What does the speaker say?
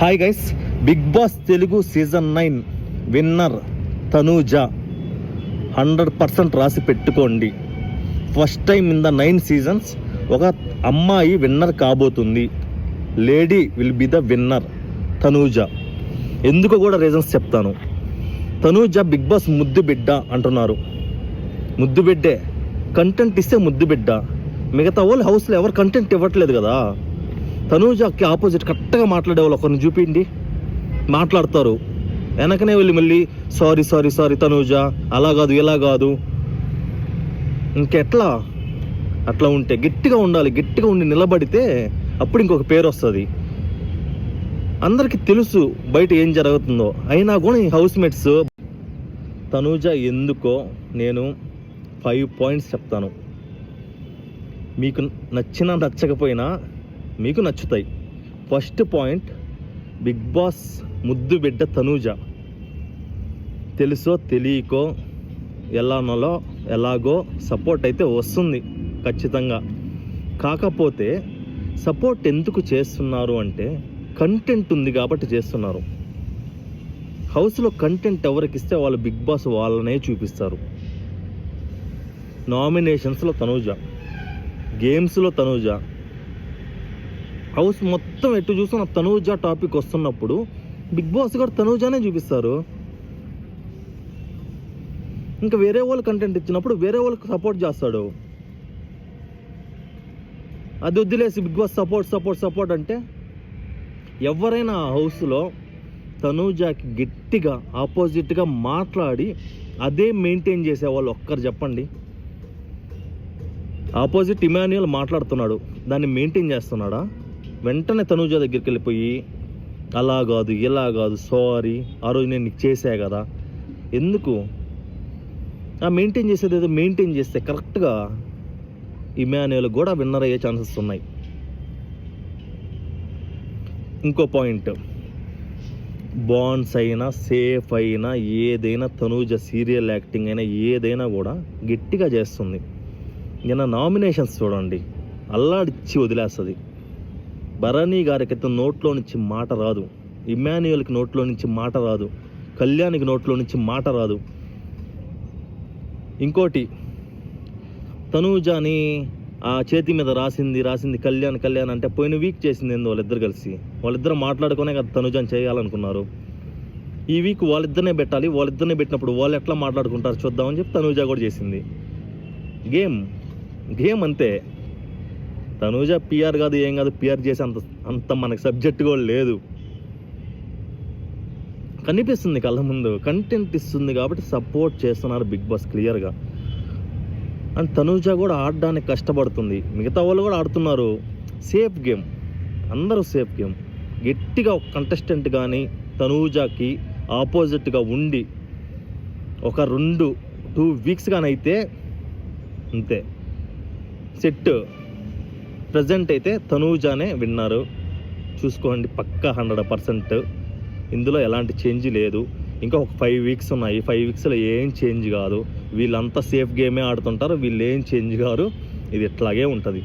Hi guys Bigg Boss Telugu season nine winner Tanuja hundred percent రాసి పెట్టుకోండి. First time in the nine seasons ఒక అమ్మాయి winner కాబోతుంది. Lady will be the winner Tanuja ఎందుకు కూడా reasons చెప్తాను. Tanuja big boss ముద్దు బిడ్డ అంటున్నారు. ముద్దు బిడ్డే కంటెంట్ ఇస్తే ముద్దు బిడ్డ. మిగతా వాళ్ళు హౌస్లో ఎవరు కంటెంట్ ఇవ్వట్లేదు కదా? తనూజకి ఆపోజిట్ కరెక్ట్గా మాట్లాడే వాళ్ళు ఒకరిని చూపిండి. మాట్లాడతారు. వెనకనే వెళ్ళి మళ్ళీ సారీ సారీ సారీ తనూజ అలా కాదు ఇలా కాదు. ఇంకెట్లా? అట్లా ఉంటే గట్టిగా ఉండాలి గట్టిగా ఉండి నిలబడితే అప్పుడు ఇంకొక పేరు వస్తుంది. అందరికీ తెలుసు బయట ఏం జరుగుతుందో. అయినా కూడా ఈ హౌస్ మేట్స్ తనూజ ఎందుకో నేను ఫైవ్ పాయింట్స్ చెప్తాను. మీకు నచ్చినా నచ్చకపోయినా మీకు నచ్చుతాయి. ఫస్ట్ పాయింట్ బిగ్ బాస్ ముద్దు బిడ్డ తనూజ. తెలుసో తెలియకో ఎలానో ఎలాగో సపోర్ట్ అయితే వస్తుంది ఖచ్చితంగా. కాకపోతే సపోర్ట్ ఎందుకు చేస్తున్నారు అంటే కంటెంట్ ఉంది కాబట్టి చేస్తున్నారు. హౌస్లో కంటెంట్ ఎవరికి ఇస్తే వాళ్ళు బిగ్ బాస్ వాళ్ళనే చూపిస్తారు. నామినేషన్స్లో తనూజ. గేమ్స్లో తనూజ. హౌస్ మొత్తం ఎటు చూసిన తనూజ టాపిక్ వస్తున్నప్పుడు బిగ్ బాస్ గారు తనూజానే చూపిస్తారు. ఇంకా వేరే వాళ్ళు కంటెంట్ ఇచ్చినప్పుడు వేరే వాళ్ళకి సపోర్ట్ చేస్తాడు. అది వదిలేసి Bigg Boss support support support అంటే ఎవరైనా ఆ హౌస్లో తనూజాకి గట్టిగా ఆపోజిట్గా మాట్లాడి అదే మెయింటైన్ చేసే వాళ్ళు ఒక్కరు చెప్పండి. ఆపోజిట్ ఇమాన్యుయల్ మాట్లాడుతున్నాడు. దాన్ని మెయింటైన్ చేస్తున్నాడా? వెంటనే తనూజ దగ్గరికి వెళ్ళిపోయి అలా కాదు ఇలా కాదు సారీ ఆ రోజు నేను నీకు చేసా కదా. ఎందుకు? ఆ మెయింటైన్ చేసేది ఏదో మెయింటైన్ చేస్తే కరెక్ట్గా ఇమాన్యుయల్ కూడా విన్నర్ అయ్యే ఛాన్సెస్ ఉన్నాయి. ఇంకో పాయింట్. బాండ్స్ అయినా సేఫ్ అయినా ఏదైనా తనూజ సీరియల్ యాక్టింగ్ అయినా ఏదైనా కూడా గట్టిగా చేస్తుంది. నిన్న నామినేషన్స్ చూడండి. అల్లాడిచ్చి వదిలేస్తుంది. భరణి గారికైతే నోట్లో నుంచి మాట రాదు. ఇమాన్యుయల్కి నోట్లో నుంచి మాట రాదు. కళ్యాణ్కి నోట్లో నుంచి మాట రాదు. ఇంకోటి తనూజాని ఆ చేతి మీద రాసింది రాసింది కళ్యాణ్ కళ్యాణ్ అంటే పోయిన వీక్ చేసింది ఏందో వాళ్ళిద్దరు కలిసి. వాళ్ళిద్దరు మాట్లాడుకునే కదా తనుజాని చేయాలనుకున్నారు. ఈ వీక్ వాళ్ళిద్దరినే పెట్టాలి. వాళ్ళిద్దరినే పెట్టినప్పుడు వాళ్ళు ఎట్లా మాట్లాడుకుంటారు చూద్దామని చెప్పి తనుజా కూడా చేసింది. గేమ్ గేమ్ అంతే. తనూజ పిఆర్ కాదు ఏం కాదు పిఆర్ చేసే అంత అంత మనకి సబ్జెక్ట్ కూడా లేదు. కనిపిస్తుంది కళ్ళ ముందు కంటెంట్ ఇస్తుంది కాబట్టి సపోర్ట్ చేస్తున్నారు బిగ్ బాస్ క్లియర్గా అండ్ తనూజ కూడా ఆడడానికి కష్టపడుతుంది. మిగతా వాళ్ళు కూడా ఆడుతున్నారు. సేఫ్ గేమ్ అందరూ సేఫ్ గేమ్ గట్టిగా ఒక కంటెస్టెంట్ కానీ తనూజాకి ఆపోజిట్గా ఉండి ఒక రెండు టూ వీక్స్ కానీ అయితే అంతే. సెట్ ప్రజెంట్ అయితే తనూజానే విన్నారు. చూసుకోండి పక్కా హండ్రెడ్ పర్సెంట్. ఇందులో ఎలాంటి చేంజ్ లేదు. ఇంకా ఒక ఫైవ్ వీక్స్ ఉన్నాయి. ఫైవ్ వీక్స్లో ఏం చేంజ్ కాదు. వీళ్ళంతా సేఫ్ గేమే ఆడుతుంటారు. వీళ్ళు ఏం చేంజ్ కారు. ఇది ఇట్లాగే ఉంటుంది.